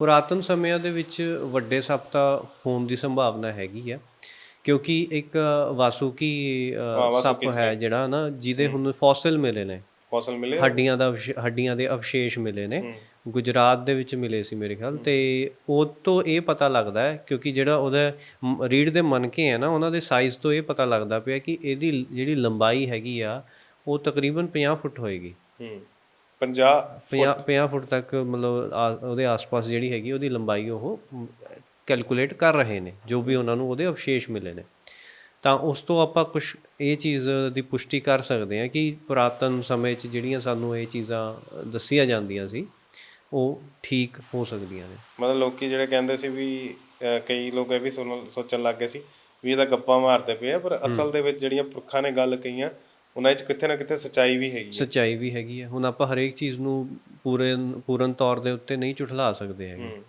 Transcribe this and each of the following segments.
ਪੁਰਾਤਨ ਸਮਿਆਂ ਦੇ ਵਿੱਚ ਵੱਡੇ ਸੱਪ ਤਾਂ ਹੋਣ ਦੀ ਸੰਭਾਵਨਾ ਹੈਗੀ ਆ ਕਿਉਂਕਿ ਇੱਕ ਵਾਸੂਕੀ ਸੱਪ ਹੈ ਜਿਹੜਾ ਨਾ ਜਿਹਦੇ ਹੁਣ ਫੋਸਿਲ ਮਿਲੇ ਨੇ। ਫਸਲ ਮਿਲੇ ਹੱਡੀਆਂ ਦਾ ਹੱਡੀਆਂ ਦੇ ਅਵਸ਼ੇਸ਼ ਮਿਲੇ ਨੇ। ਗੁਜਰਾਤ ਦੇ ਵਿੱਚ ਮਿਲੇ ਸੀ ਮੇਰੇ ਖਿਆਲ ਤੇ ਉਹ ਤੋਂ ਇਹ ਪਤਾ ਲੱਗਦਾ ਹੈ ਕਿਉਂਕਿ ਜਿਹੜਾ ਉਹਦਾ ਰੀੜ ਦੇ ਮਣਕੇ ਆ ਨਾ ਉਹਨਾਂ ਦੇ ਸਾਈਜ਼ ਤੋਂ ਇਹ ਪਤਾ ਲੱਗਦਾ ਪਿਆ ਕਿ ਇਹਦੀ ਜਿਹੜੀ ਲੰਬਾਈ ਹੈਗੀ ਆ ਉਹ ਤਕਰੀਬਨ 50 ਫੁੱਟ ਹੋਏਗੀ। ਹੂੰ। 50 50 50 ਫੁੱਟ ਤੱਕ ਮਤਲਬ ਉਹਦੇ ਆਸ-ਪਾਸ ਜਿਹੜੀ ਹੈਗੀ ਉਹਦੀ ਲੰਬਾਈ ਉਹ ਕੈਲਕੂਲੇਟ ਕਰ ਰਹੇ ਨੇ ਜੋ ਵੀ ਉਹਨਾਂ ਨੂੰ ਉਹਦੇ ਅਵਸ਼ੇਸ਼ ਮਿਲੇ ਨੇ। ਤਾਂ ਉਸ ਤੋਂ ਆਪਾਂ ਕੁਝ ਇਹ ਚੀਜ਼ ਦੀ ਪੁਸ਼ਟੀ ਕਰ ਸਕਦੇ ਹਾਂ ਕਿ ਪੁਰਾਤਨ ਸਮੇਂ 'ਚ ਜਿਹੜੀਆਂ ਸਾਨੂੰ ਇਹ ਚੀਜ਼ਾਂ ਦੱਸੀਆਂ ਜਾਂਦੀਆਂ ਸੀ ਉਹ ਠੀਕ ਹੋ ਸਕਦੀਆਂ ਨੇ। ਮਤਲਬ ਲੋਕੀ ਜਿਹੜੇ ਕਹਿੰਦੇ ਸੀ ਵੀ ਕਈ ਲੋਕ ਇਹ ਵੀ ਸੋਚਣ ਲੱਗ ਗਏ ਸੀ ਵੀ ਇਹਦਾ ਗੱਪਾਂ ਮਾਰਦੇ ਪਏ ਆ ਪਰ ਅਸਲ ਦੇ ਵਿੱਚ ਜਿਹੜੀਆਂ ਪੁਰਖਾਂ ਨੇ ਗੱਲ ਕਹੀਆਂ ਉਹਨਾਂ ਵਿੱਚ ਕਿਤੇ ਨਾ ਕਿਤੇ ਸੱਚਾਈ ਵੀ ਹੈਗੀ ਹੈ। ਸੱਚਾਈ ਵੀ ਹੈਗੀ ਹੈ। ਹੁਣ ਆਪਾਂ ਹਰੇਕ ਚੀਜ਼ ਨੂੰ ਪੂਰੇ ਪੂਰਨ ਤੌਰ ਦੇ ਉੱਤੇ ਨਹੀਂ ਝੁਠਲਾ ਸਕਦੇ ਹੈਗੇ।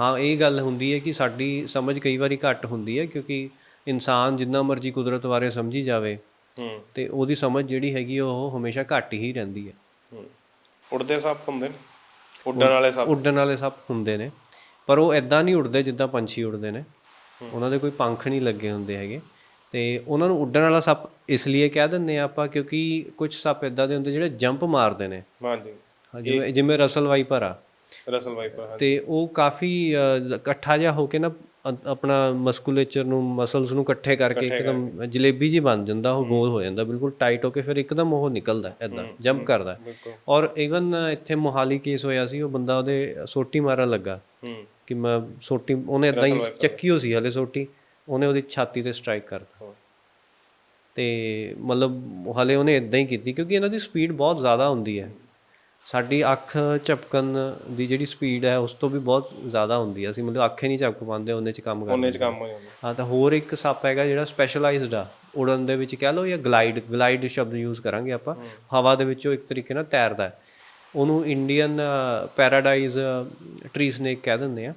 ਹਾਂ। ਇਹ ਗੱਲ ਹੁੰਦੀ ਹੈ ਕਿ ਸਾਡੀ ਸਮਝ ਕਈ ਵਾਰੀ ਘੱਟ ਹੁੰਦੀ ਹੈ ਕਿਉਂਕਿ ਇਨਸਾਨ ਜਿੰਨਾ ਮਰਜ਼ੀ ਕੁਦਰਤ ਬਾਰੇ ਸਮਝੀ ਜਾਵੇ ਹੂੰ। ਤੇ ਉਹਦੀ ਸਮਝ ਜਿਹੜੀ ਹੈਗੀ ਉਹ ਹਮੇਸ਼ਾ ਘੱਟ ਹੀ ਰਹਿੰਦੀ ਹੈ। ਹੂੰ। ਉੜਦੇ ਸੱਪ ਹੁੰਦੇ ਨੇ? ਉੱਡਣ ਵਾਲੇ ਸੱਪ? ਉੱਡਣ ਵਾਲੇ ਸੱਪ ਹੁੰਦੇ ਨੇ। ਪਰ ਉਹ ਐਦਾਂ ਨਹੀਂ ਉੱਡਦੇ ਜਿੱਦਾਂ ਪੰਛੀ ਉੱਡਦੇ ਨੇ। ਉਹਨਾਂ ਦੇ ਕੋਈ ਪੰਖ ਨਹੀਂ ਲੱਗੇ ਹੁੰਦੇ ਹੈਗੇ। ਤੇ ਉਹਨਾਂ ਨੂੰ ਉੱਡਣ ਵਾਲਾ ਸੱਪ ਇਸ ਲਈ ਕਹਿ ਦਿੰਦੇ ਆ ਆਪਾਂ ਕਿਉਂਕਿ ਕੁਝ ਸੱਪ ਐਦਾਂ ਦੇ ਹੁੰਦੇ ਜਿਹੜੇ ਜੰਪ ਮਾਰਦੇ ਨੇ। ਹਾਂਜੀ। ਹਾਂ, ਜਿਵੇਂ ਜਿਵੇਂ ਰਸਲ ਵਾਈਪਰ ਆ। ਰਸਲ ਵਾਈਪਰ ਤੇ ਉਹ ਕਾਫੀ ਇਕੱਠਾ ਜਿਹਾ ਹੋ ਕੇ ਨਾ ਆਪਣਾ ਮਸਕੂਲੇਚਰ ਨੂੰ ਮਸਲਸ ਨੂੰ ਇਕੱਠੇ ਕਰਕੇ ਇੱਕਦਮ ਜਲੇਬੀ ਜੀ ਬਣ ਜਾਂਦਾ ਉਹ ਗੋਲ ਹੋ ਜਾਂਦਾ ਬਿਲਕੁਲ ਟਾਈਟ ਹੋ ਕੇ ਫਿਰ ਇੱਕਦਮ ਉਹ ਨਿਕਲਦਾ ਐਦਾਂ ਜੰਪ ਕਰਦਾ ਔਰ ਇਵਨ ਇੱਥੇ ਮੋਹਾਲੀ ਕੇਸ ਹੋਇਆ ਸੀ ਉਹ ਬੰਦਾ ਉਹਦੇ ਸੋਟੀ ਮਾਰਨ ਲੱਗਾ ਕਿ ਮੈਂ ਸੋਟੀ ਉਹਨੇ ਇਦਾਂ ਹੀ ਚੱਕੀ ਹੋ ਸੀ ਹਲੇ ਸੋਟੀ। ਉਹਨੇ ਉਹਦੀ ਛਾਤੀ ਤੇ ਸਟ੍ਰਾਈਕ ਕਰਤਾ। ਤੇ ਮਤਲਬ ਹਲੇ ਉਹਨੇ ਇਦਾਂ ਹੀ ਕੀਤੀ ਕਿਉਂਕਿ ਇਹਨਾਂ ਦੀ ਸਪੀਡ ਬਹੁਤ ਜ਼ਿਆਦਾ ਹੁੰਦੀ ਹੈ। ਸਾਡੀ ਅੱਖ ਝਪਕਣ ਦੀ ਜਿਹੜੀ ਸਪੀਡ ਹੈ ਉਸ ਤੋਂ ਵੀ ਬਹੁਤ ਜ਼ਿਆਦਾ ਹੁੰਦੀ ਹੈ। ਅਸੀਂ ਮਤਲਬ ਅੱਖੇ ਨਹੀਂ ਝਪਕ ਪਾਉਂਦੇ ਉਹਨੇ ਚ ਕੰਮ ਕਰਦੇ ਉਹਨੇ ਚ ਕੰਮ ਹੋ ਜਾਂਦਾ। ਹਾਂ ਤਾਂ ਹੋਰ ਇੱਕ ਸੱਪ ਹੈਗਾ ਜਿਹੜਾ ਸਪੈਸ਼ਲਾਈਜ਼ਡ ਆ। ਉੜਨ ਦੇ ਵਿੱਚ ਕਹਿ ਲਓ ਜਾਂ ਗਲਾਈਡ ਗਲਾਈਡ ਸ਼ਬਦ ਯੂਜ਼ ਕਰਾਂਗੇ ਆਪਾਂ। ਹਵਾ ਦੇ ਵਿੱਚੋਂ ਇੱਕ ਤਰੀਕੇ ਨਾਲ ਤੈਰਦਾ ਹੈ। ਉਹਨੂੰ ਇੰਡੀਅਨ ਪੈਰਾਡਾਈਜ਼ ਟਰੀ ਸਨੇਕ ਕਹਿ ਦਿੰਦੇ ਆ।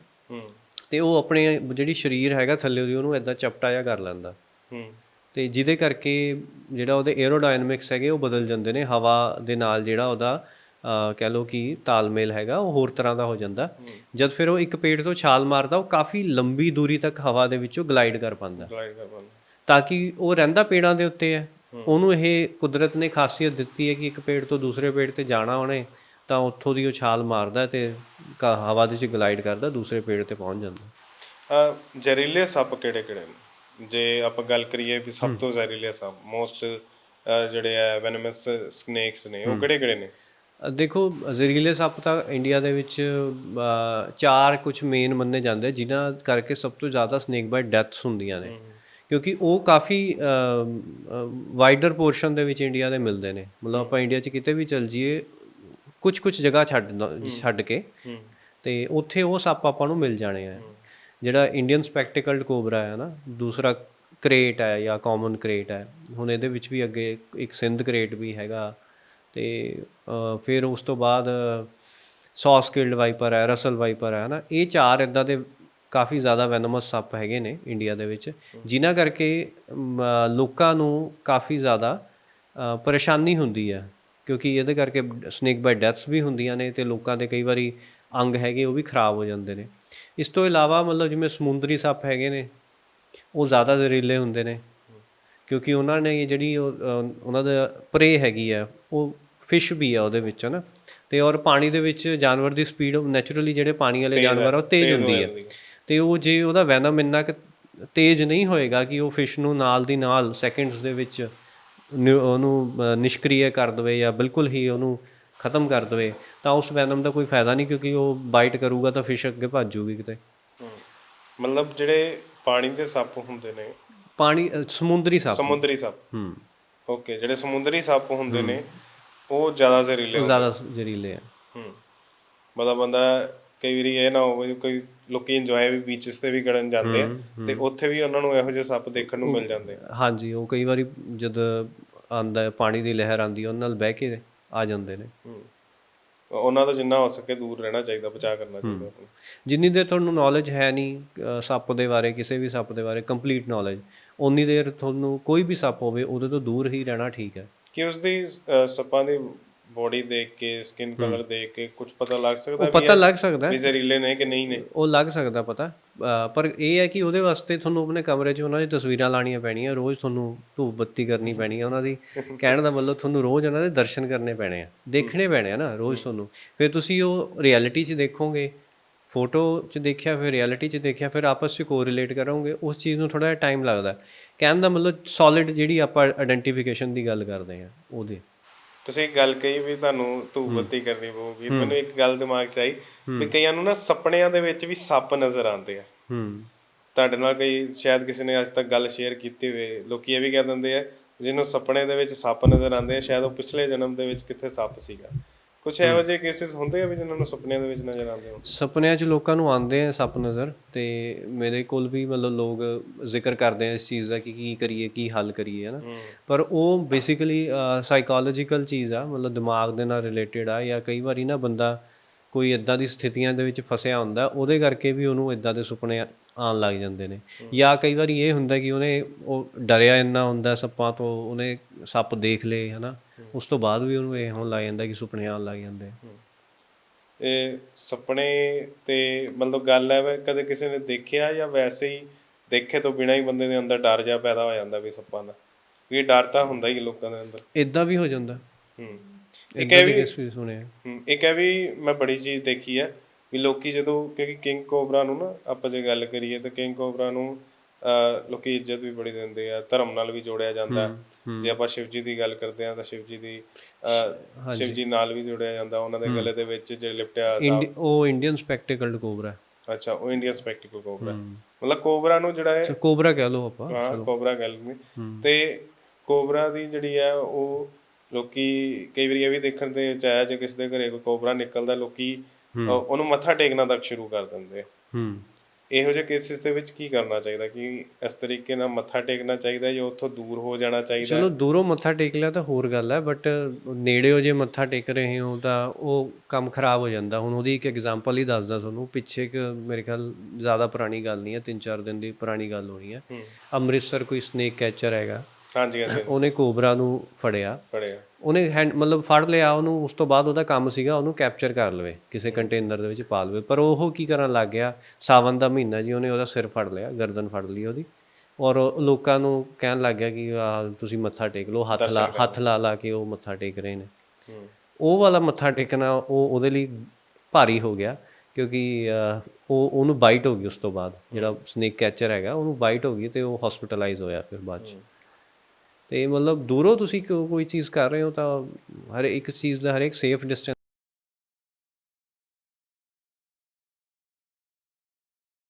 ਤੇ ਉਹ ਆਪਣੇ ਜਿਹੜੀ ਸਰੀਰ ਹੈਗਾ ਥੱਲੇ ਉਹਦੀ ਉਹਨੂੰ ਇਦਾਂ ਚਪਟਾ ਜਿਹਾ ਕਰ ਲੈਂਦਾ। ਹੂੰ। ਤੇ ਜਿਹਦੇ ਕਰਕੇ ਜਿਹੜਾ ਉਹਦੇ 에어ਰੋਡਾਇਨਾਮਿਕਸ ਹੈਗੇ ਉਹ ਬਦਲ ਜਾਂਦੇ ਨੇ। ਹਵਾ ਦੇ ਨਾਲ ਜਿਹੜਾ ਉਹਦਾ ਕਹਿ ਲਓ ਕਿ ਤਾਲਮੇਲ ਹੈਗਾ ਉਹ ਹੋਰ ਤਰ੍ਹਾਂ ਦਾ ਹੋ ਜਾਂਦਾ। ਜਦ ਫਿਰ ਉਹ ਇੱਕ ਪੇੜ ਤੋਂ ਛਾਲ ਮਾਰਦਾ ਉਹ ਕਾਫੀ ਲੰਬੀ ਦੂਰੀ ਤੱਕ ਹਵਾ ਦੇ ਵਿੱਚੋਂ ਗਲਾਈਡ ਕਰ ਪਾਉਂਦਾ। ਗਲਾਈਡ ਕਰ ਪਾਉਂਦਾ। ਤਾਂ ਕਿ ਉਹ ਰਹਿੰਦਾ ਪੇੜਾਂ ਦੇ ਉੱਤੇ ਹੈ। ਉਹਨੂੰ ਇਹ ਕੁਦਰਤ ਨੇ ਖਾਸੀਅਤ ਦਿੱਤੀ ਹੈ ਕਿ ਇੱਕ ਪੇੜ ਤੋਂ ਦੂਸਰੇ ਪੇੜ ਤੇ ਜਾਣਾ ਉਹਨੇ। ਤਾਂ ਉੱਥੋਂ ਦੀ ਉਹ ਛਾਲ ਮਾਰਦਾ ਤੇ ਹਵਾ ਦੇ ਵਿੱਚ ਗਲਾਈਡ ਕਰਦਾ ਦੂਸਰੇ ਪੇੜ ਤੇ ਪਹੁੰਚ ਜਾਂਦਾ। ਜ਼ਹਿਰੀਲੇ ਸੱਪ ਕਿਹੜੇ ਕਿਹੜੇ ਨੇ? ਜੇ ਆਪਾਂ ਗੱਲ ਕਰੀਏ ਵੀ ਸਭ ਤੋਂ ਜ਼ਹਿਰੀਲੇ ਸੱਪ ਮੋਸਟ ਜਿਹੜੇ ਆ ਵੈਨਮਸ ਸਨੇਕਸ ਨੇ ਉਹ ਕਿਹੜੇ ਕਿਹੜੇ ਨੇ? ਦੇਖੋ ਜ਼ਹਿਰੀਲੇ ਸੱਪ ਤਾਂ ਇੰਡੀਆ ਦੇ ਵਿੱਚ ਚਾਰ ਕੁਝ ਮੇਨ ਮੰਨੇ ਜਾਂਦੇ ਜਿਨ੍ਹਾਂ ਕਰਕੇ ਸਭ ਤੋਂ ਜ਼ਿਆਦਾ ਸਨੇਕ ਬਾਈਟ ਡੈਥਸ ਹੁੰਦੀਆਂ ਨੇ। ਕਿਉਂਕਿ ਉਹ ਕਾਫੀ ਵਾਈਡਰ ਪੋਰਸ਼ਨ ਦੇ ਵਿੱਚ ਇੰਡੀਆ ਦੇ ਮਿਲਦੇ ਨੇ। ਮਤਲਬ ਆਪਾਂ ਇੰਡੀਆ 'ਚ ਕਿਤੇ ਵੀ ਚਲ ਜਾਈਏ ਕੁਝ ਕੁਝ ਜਗ੍ਹਾ ਛੱਡ ਛੱਡ ਕੇ ਤੇ ਉੱਥੇ ਉਹ ਸੱਪ ਆਪਾਂ ਨੂੰ ਮਿਲ ਜਾਣੇ ਆ। ਜਿਹੜਾ ਇੰਡੀਅਨ ਸਪੈਕਟੀਕਲਡ ਕੋਬਰਾ ਹੈ ਨਾ ਦੂਸਰਾ ਕ੍ਰੇਟ ਹੈ ਜਾਂ ਕਾਮਨ ਕ੍ਰੇਟ ਹੈ। ਹੁਣ ਇਹਦੇ ਵਿੱਚ ਵੀ ਅੱਗੇ ਇੱਕ ਸਿੰਧ ਕ੍ਰੇਟ ਵੀ ਹੈਗਾ ਤੇ ਫਿਰ ਉਸ ਤੋਂ ਬਾਅਦ ਸੌਸ ਕਿਲਡ ਵਾਈਪਰ ਹੈ ਰਸਲ ਵਾਈਪਰ ਹੈ ਨਾ ਇਹ ਚਾਰ ਇਦਾਂ ਦੇ ਕਾਫੀ ਜ਼ਿਆਦਾ ਵੈਨਮਸ ਸੱਪ ਹੈਗੇ ਨੇ ਇੰਡੀਆ ਦੇ ਵਿੱਚ ਜਿਨ੍ਹਾਂ ਕਰਕੇ ਲੋਕਾਂ ਨੂੰ ਕਾਫੀ ਜ਼ਿਆਦਾ ਪਰੇਸ਼ਾਨੀ ਹੁੰਦੀ ਹੈ। ਕਿਉਂਕਿ ਇਹਦੇ ਕਰਕੇ ਸਨੇਕ ਬਾਈਟ ਡੈਥਸ ਵੀ ਹੁੰਦੀਆਂ ਨੇ ਤੇ ਲੋਕਾਂ ਦੇ ਕਈ ਵਾਰੀ ਅੰਗ ਹੈਗੇ ਉਹ ਵੀ ਖਰਾਬ ਹੋ ਜਾਂਦੇ ਨੇ। ਇਸ ਤੋਂ ਇਲਾਵਾ ਮਤਲਬ ਜਿਵੇਂ ਸਮੁੰਦਰੀ ਸੱਪ ਹੈਗੇ ਨੇ ਉਹ ਜ਼ਿਆਦਾ ਜ਼ਹਿਰੀਲੇ ਹੁੰਦੇ ਨੇ। ਕਿਉਂਕਿ ਉਹਨਾਂ ਨੇ ਜਿਹੜੀ ਉਹ, ਉਹਨਾਂ ਦਾ ਪ੍ਰੇ ਹੈਗੀ ਆ ਉਹ ਫਿਸ਼ ਵੀ ਆ ਉਹਦੇ ਵਿੱਚ ਨਾ ਤੇ ਔਰ ਪਾਣੀ ਦੇ ਵਿੱਚ ਜਾਨਵਰ ਦੀ ਸਪੀਡ ਨੈਚੁਰਲੀ ਜਿਹੜੇ ਪਾਣੀ ਵਾਲੇ ਜਾਨਵਰ ਆ ਉਹ ਤੇਜ਼ ਹੁੰਦੀ ਹੈ ਤੇ ਉਹ ਜੇ ਉਹਦਾ ਵੈਨਮ ਇੰਨਾ ਕਿ ਤੇਜ਼ ਨਹੀਂ ਹੋਏਗਾ ਕਿ ਉਹ ਫਿਸ਼ ਨੂੰ ਨਾਲ ਦੀ ਨਾਲ ਸੈਕਿੰਡਸ ਦੇ ਵਿੱਚ ਉਹਨੂੰ ਅ, ਨਿਸ਼ਕਰੀय ਕਰ ਦਵੇ ਜਾਂ ਬਿਲਕੁਲ ਹੀ ਉਹਨੂੰ ਖਤਮ ਕਰ ਦਵੇ ਤਾਂ ਉਸ ਵੈਨਮ ਦਾ ਕੋਈ ਫਾਇਦਾ ਨਹੀਂ ਕਿਉਂਕਿ ਉਹ ਬਾਈਟ ਕਰੂਗਾ ਤਾਂ ਫਿਸ਼ ਅੱਗੇ ਭੱਜ ਜੂਗੀ ਕਿਤੇ। ਮਤਲਬ ਜਿਹੜੇ ਪਾਣੀ ਦੇ ਸੱਪ ਹੁੰਦੇ ਨੇ। ਪਾਣੀ ਸਮੁੰਦਰੀ ਸੱਪ। ਸਮੁੰਦਰੀ ਸੱਪ। ਹੂੰ। ਓਕੇ ਜਿਹੜੇ ਸਮੁੰਦਰੀ ਸੱਪ ਹੁੰਦੇ ਨੇ ਉਹ ਜ਼ਿਆਦਾ ਜ਼ਹਿਰੀਲੇ ਜ਼ਿਆਦਾ ਜ਼ਹਿਰੀਲੇ ਆ। ਹੂੰ। ਮਤਲਬ ਬੰਦਾ ਕਈ ਵਾਰੀ ਇਹ ਨਾ ਹੋਵੇ ਕੋਈ ਲੋਕੀ ਇੰਜੋਏ ਵੀ ਬੀਚਸ ਤੇ ਵੀ ਕਰਨ ਜਾਂਦੇ ਆ ਤੇ ਉੱਥੇ ਵੀ ਉਹਨਾਂ ਨੂੰ ਇਹੋ ਜਿਹੇ ਸੱਪ ਦੇਖਣ ਨੂੰ ਮਿਲ ਜਾਂਦੇ ਆ। ਹਾਂਜੀ ਉਹ ਕਈ ਵਾਰੀ ਜਦ ਆਂਦਾ ਹੈ, ਪਾਣੀ ਦੀ ਲਹਿਰ ਆਂਦੀ ਉਹਨਾਂ ਨਾਲ ਬਹਿ ਕੇ ਆ ਜਾਂਦੇ ਨੇ। ਉਹਨਾਂ ਤੋਂ ਜਿੰਨਾ ਹੋ ਸਕੇ ਦੂਰ ਰਹਿਣਾ ਚਾਹੀਦਾ ਬਚਾਅ ਕਰਨਾ ਚਾਹੀਦਾ। ਜਿੰਨੀ ਦੇਰ ਤੁਹਾਨੂੰ ਨੌਲੇਜ ਹੈ ਨਹੀਂ ਸੱਪ ਦੇ ਬਾਰੇ ਕਿਸੇ ਵੀ ਸੱਪ ਦੇ ਬਾਰੇ ਕੰਪਲੀਟ ਨੌਲੇਜ ਉਨੀ ਦੇਰ ਤੁਹਾਨੂੰ ਕੋਈ ਵੀ ਸੱਪ ਹੋਵੇ ਉਹਦੇ ਤੋਂ ਦੂਰ ਹੀ ਰਹਿਣਾ ਠੀਕ ਹੈ। ਕਿ ਉਸ ਦੀ ਸੱਪਾਂ ਦੀ ਬੋਡੀ ਦੇਖ ਕੇ ਸਕਿਨ ਕਲਰ ਦੇਖ ਕੇ ਕੁਝ ਪਤਾ ਲੱਗ ਸਕਦਾ ਉਹ ਪਤਾ ਲੱਗ ਸਕਦਾ। ਵੀ ਜ਼ਹਿਰੀਲੇ ਨੇ ਕਿ ਨਹੀਂ ਨੇ? ਉਹ ਲੱਗ ਸਕਦਾ ਪਤਾ। ਪਰ ਇਹ ਹੈ ਕਿ ਉਹਦੇ ਵਾਸਤੇ ਤੁਹਾਨੂੰ ਆਪਣੇ ਕਮਰੇ 'ਚ ਉਹਨਾਂ ਦੀ ਤਸਵੀਰਾਂ ਲਾਣੀਆਂ ਪੈਣੀਆਂ। ਰੋਜ਼ ਤੁਹਾਨੂੰ ਧੂਪ ਬੱਤੀ ਕਰਨੀ ਪੈਣੀ ਹੈ ਉਹਨਾਂ ਦੀ। ਕਹਿਣ ਦਾ ਮਤਲਬ ਤੁਹਾਨੂੰ ਰੋਜ਼ ਉਹਨਾਂ ਦੇ ਦਰਸ਼ਨ ਕਰਨੇ ਪੈਣੇ ਆ। ਦੇਖਣੇ ਪੈਣੇ ਆ ਨਾ ਰੋਜ਼ ਤੁਹਾਨੂੰ। ਫਿਰ ਤੁਸੀਂ ਉਹ ਰਿਐਲਿਟੀ 'ਚ ਦੇਖੋਗੇ ਫੋਟੋ 'ਚ ਦੇਖਿਆ ਫਿਰ ਰਿਐਲਿਟੀ 'ਚ ਦੇਖਿਆ ਫਿਰ ਆਪਸ 'ਚ ਕੋਰਿਲੇਟ ਕਰੋਗੇ ਉਸ ਚੀਜ਼ ਨੂੰ ਥੋੜਾ ਜਿਹਾ ਟਾਈਮ ਲੱਗਦਾ। ਕਹਿਣ ਦਾ ਮਤਲਬ ਸੋਲਿਡ ਜਿਹੜੀ ਆਪਾਂ ਆਇਡੈਂਟੀਫਿਕੇਸ਼ਨ ਦੀ ਗੱਲ ਕਰਦੇ ਆ ਉਹਦੇ। ਤੁਸੀਂ ਇੱਕ ਗੱਲ ਕਹੀ ਵੀ ਤੁਹਾਨੂੰ ਧੂਪ ਬੱਤੀ ਕਰਨੀ ਪਊਗੀ ਮੈਨੂੰ ਇੱਕ ਗੱਲ ਦਿਮਾਗ 'ਚ ਆਈ ਵੀ ਕਈਆਂ ਨੂੰ ਨਾ ਸੁਪਨਿਆਂ ਦੇ ਵਿੱਚ ਵੀ ਸੱਪ ਨਜ਼ਰ ਆਉਂਦੇ ਆ। ਹੂੰ। ਤੁਹਾਡੇ ਨਾਲ ਕਈ ਸ਼ਾਇਦ ਕਿਸੇ ਨੇ ਅੱਜ ਤੱਕ ਗੱਲ ਸ਼ੇਅਰ ਕੀਤੀ ਹੋਵੇ ਲੋਕੀ ਇਹ ਵੀ ਕਹਿ ਦਿੰਦੇ ਆ ਜਿਹਨੂੰ ਸੁਪਨੇ ਦੇ ਵਿੱਚ ਸੱਪ ਨਜ਼ਰ ਆਉਂਦੇ ਆ ਸ਼ਾਇਦ ਉਹ ਪਿਛਲੇ ਜਨਮ ਦੇ ਵਿੱਚ ਕਿੱਥੇ ਸੱਪ ਸੀਗਾ। ਕੁਝ ਇਹੋ ਜਿਹੇ ਕੇਸਿਸ ਹੁੰਦੇ ਆ ਵੀ ਜਿਨ੍ਹਾਂ ਨੂੰ ਸੁਪਨਿਆਂ ਦੇ ਵਿੱਚ ਨਜ਼ਰ ਆਉਂਦੇ ਹੋ ਸੁਪਨਿਆਂ 'ਚ ਲੋਕਾਂ ਨੂੰ ਆਉਂਦੇ ਆ ਸੱਪ ਨਜ਼ਰ ਤੇ ਮੇਰੇ ਕੋਲ ਵੀ ਮਤਲਬ ਲੋਕ ਜ਼ਿਕਰ ਕਰਦੇ ਆ ਇਸ ਚੀਜ਼ ਦਾ ਕਿ ਕੀ ਕਰੀਏ ਕੀ ਹੱਲ ਕਰੀਏ ਹਨਾ। ਪਰ ਉਹ ਬੇਸਿਕਲੀ ਸਾਈਕੋਲੋਜੀਕਲ ਚੀਜ਼ ਆ ਮਤਲਬ ਦਿਮਾਗ ਦੇ ਨਾਲ ਰਿਲੇਟਡ ਆ ਜਾਂ ਕਈ ਵਾਰੀ ਨਾ ਬੰਦਾ ਕੋਈ ਇਦਾਂ ਦੀ ਸਥਿਤੀਆਂ ਦੇ ਵਿੱਚ ਫਸਿਆ ਹੁੰਦਾ ਉਹਦੇ ਕਰਕੇ ਵੀ ਉਹਨੂੰ ਇਦਾਂ ਦੇ ਸੁਪਨੇ ਆਉਣ ਲੱਗ ਜਾਂਦੇ ਨੇ। ਜਾਂ ਕਈ ਵਾਰੀ ਇਹ ਹੁੰਦਾ ਕਿ ਉਹਨੇ ਉਹ ਡਰਿਆ ਇੰਨਾ ਹੁੰਦਾ ਸੱਪਾਂ ਤੋਂ ਉਹਨੇ ਸੱਪ ਦੇਖ ਲਏ ਹਨਾ। ਉਸ ਤੋਂ ਬਾਅਦ ਵੀ ਉਹਨੂੰ ਇਹ ਹੋਣ ਲੱਗ ਜਾਂਦਾ ਕਿ ਸੁਪਨੇ ਆਉਣ ਲੱਗ ਜਾਂਦੇ ਇਹ ਸੁਪਨੇ ਤੇ ਮਤਲਬ ਗੱਲ ਹੈ ਵੀ ਕਦੇ ਕਿਸੇ ਨੇ ਦੇਖਿਆ ਜਾਂ ਵੈਸੇ ਹੀ ਦੇਖੇ ਤੋਂ ਬਿਨਾਂ ਹੀ ਬੰਦੇ ਦੇ ਅੰਦਰ ਡਰ ਜਾ ਪੈਦਾ ਹੋ ਜਾਂਦਾ ਵੀ ਸੱਪਾਂ ਦਾ? ਇਹ ਡਰ ਤਾਂ ਹੁੰਦਾ ਹੀ ਲੋਕਾਂ ਦੇ ਅੰਦਰ। ਇਦਾਂ ਵੀ ਹੋ ਜਾਂਦਾ। ਹੂੰ। ਇੱਕ ਇਹ ਵੀ ਵੀ ਕੇਸ ਵੀ ਸੁਣਿਆ। ਇੱਕ ਇਹ ਵੀ ਮੈਂ ਬੜੀ ਚੀਜ਼ ਦੇਖੀ ਹੈ ਵੀ ਲੋਕੀ ਜਦੋਂ ਕਿਉਂਕਿ ਕਿੰਗ ਕੋਬਰਾ ਨੂੰ ਨਾ ਆਪਾਂ ਜੇ ਗੱਲ ਕਰੀਏ ਤਾਂ ਕਿੰਗ ਕੋਬਰਾ ਨੂੰ ਲੋਕੀ ਇੱਜ਼ਤ ਵੀ ਬੜੀ ਦਿੰਦੇ ਆ ਧਰਮ ਨਾਲ ਵੀ ਜੋੜਿਆ ਜਾਂਦਾ। ਜੇ ਆਪਾਂ ਸ਼ਿਵ ਜੀ ਦੀ ਗੱਲ ਕਰਦੇ ਆ ਤਾਂ ਸ਼ਿਵ ਜੀ ਦੀ ਸ਼ਿਵ ਜੀ ਨਾਲ ਵੀ ਜੋੜਿਆ ਜਾਂਦਾ ਉਹਨਾਂ ਦੇ ਗਲੇ ਦੇ ਵਿੱਚ ਜਿਹੜੇ ਲਿਪਟਿਆ ਸਾਹਿਬ ਉਹ ਇੰਡੀਅਨ ਸਪੈਕਟੀਕਲਡ ਕੋਬਰਾ ਅੱਛਾ ਉਹ ਇੰਡੀਅਨ ਸਪੈਕਟੀਕਲ ਕੋਬਰਾ ਮਤਲਬ ਕੋਬਰਾ ਨੂੰ ਜਿਹੜਾ ਹੈ ਕੋਬਰਾ ਕਹਿ ਲਓ ਆਪਾਂ ਹਾਂ ਕੋਬਰਾ ਗੱਲ ਨੇ ਤੇ ਕੋਬਰਾ ਦੀ ਜਿਹੜੀ ਹੈ ਉਹ ਲੋਕੀ ਕਈ ਵਾਰੀ ਇਹ ਵੀ ਦੇਖਣ ਤੇ ਚਾਹਿਆ ਜੇ ਕਿਸੇ ਦੇ ਘਰੇ ਕੋਈ ਕੋਬਰਾ ਨਿਕਲਦਾ ਲੋਕੀ ਉਹਨੂੰ ਮੱਥਾ ਟੇਕਣਾ ਤੱਕ ਸ਼ੁਰੂ ਕਰ ਦਿੰਦੇ। ਹੂੰ। ਇਹੋ ਜਿਹੇ ਕੇਸਿਸ ਦੇ ਵਿੱਚ ਕੀ ਕਰਨਾ ਚਾਹੀਦਾ ਕਿ ਇਸ ਤਰੀਕੇ ਨਾਲ ਮੱਥਾ ਟੇਕਣਾ ਚਾਹੀਦਾ ਜਾਂ ਉੱਥੋਂ ਦੂਰ ਹੋ ਜਾਣਾ ਚਾਹੀਦਾ? ਚਲੋ ਦੂਰੋਂ ਮੱਥਾ ਟੇਕ ਲਿਆ ਤਾਂ ਹੋਰ ਗੱਲ ਹੈ ਬਟ ਨੇੜਿਓ ਜੇ ਮੱਥਾ ਟੇਕ ਰਹੇ ਹੋ ਤਾਂ ਉਹ ਕੰਮ ਖਰਾਬ ਹੋ ਜਾਂਦਾ। ਹੁਣ ਉਹਦੀ ਇੱਕ ਐਗਜ਼ਾਮਪਲ ਹੀ ਦੱਸਦਾ ਤੁਹਾਨੂੰ। ਪਿੱਛੇ ਇੱਕ ਮੇਰੇ ਖਿਆਲ ਜ਼ਿਆਦਾ ਪੁਰਾਣੀ ਗੱਲ ਨਹੀਂ ਹੈ 3-4 ਦਿਨ ਦੀ ਪੁਰਾਣੀ ਗੱਲ ਹੋਣੀ ਹੈ। ਅੰਮ੍ਰਿਤਸਰ ਕੋਈ ਸਨੇਕ ਕੈਚਰ ਹੈਗਾ। ਹਾਂਜੀ ਹਾਂਜੀ। ਉਹਨੇ ਕੋਬਰਾ ਨੂੰ ਫੜਿਆ। ਪੜਿਆ ਉਹਨੇ ਹੈਂਡ ਮਤਲਬ ਫੜ ਲਿਆ ਉਹਨੂੰ ਉਸ ਤੋਂ ਬਾਅਦ ਉਹਦਾ ਕੰਮ ਸੀਗਾ ਉਹਨੂੰ ਕੈਪਚਰ ਕਰ ਲਵੇ ਕਿਸੇ ਕੰਟੇਨਰ ਦੇ ਵਿੱਚ ਪਾ ਲਵੇ। ਪਰ ਉਹ ਕੀ ਕਰਨ ਲੱਗ ਗਿਆ ਸਾਵਨ ਦਾ ਮਹੀਨਾ ਜੀ ਉਹਨੇ ਉਹਦਾ ਸਿਰ ਫੜ ਲਿਆ ਗਰਦਨ ਫੜ ਲਈ ਉਹਦੀ। ਔਰ ਲੋਕਾਂ ਨੂੰ ਕਹਿਣ ਲੱਗ ਗਿਆ ਕਿ ਤੁਸੀਂ ਮੱਥਾ ਟੇਕ ਲਓ ਹੱਥ ਲਾ ਹੱਥ ਲਾ ਲਾ ਕੇ ਉਹ ਮੱਥਾ ਟੇਕ ਰਹੇ ਨੇ। ਉਹ ਵਾਲਾ ਮੱਥਾ ਟੇਕਣਾ ਉਹ ਉਹਦੇ ਲਈ ਭਾਰੀ ਹੋ ਗਿਆ ਕਿਉਂਕਿ ਉਹ ਉਹਨੂੰ ਬਾਈਟ ਹੋ ਗਈ ਉਸ ਤੋਂ ਬਾਅਦ। ਜਿਹੜਾ ਸਨੇਕ ਕੈਚਰ ਹੈਗਾ ਉਹਨੂੰ ਬਾਈਟ ਹੋ ਗਈ ਤੇ ਉਹ ਹਸਪੀਟਲਾਈਜ਼ ਹੋਇਆ ਫਿਰ ਬਾਅਦ ਚ। ਤੇ ਮਤਲਬ ਦੂਰੋਂ ਤੁਸੀਂ ਕੋ- ਕੋਈ ਚੀਜ਼ ਕਰ ਰਹੇ ਹੋ ਤਾਂ ਹਰ ਇੱਕ ਚੀਜ਼ ਦਾ ਹਰ ਇੱਕ ਸੇਫ ਡਿਸਟੈਂਸ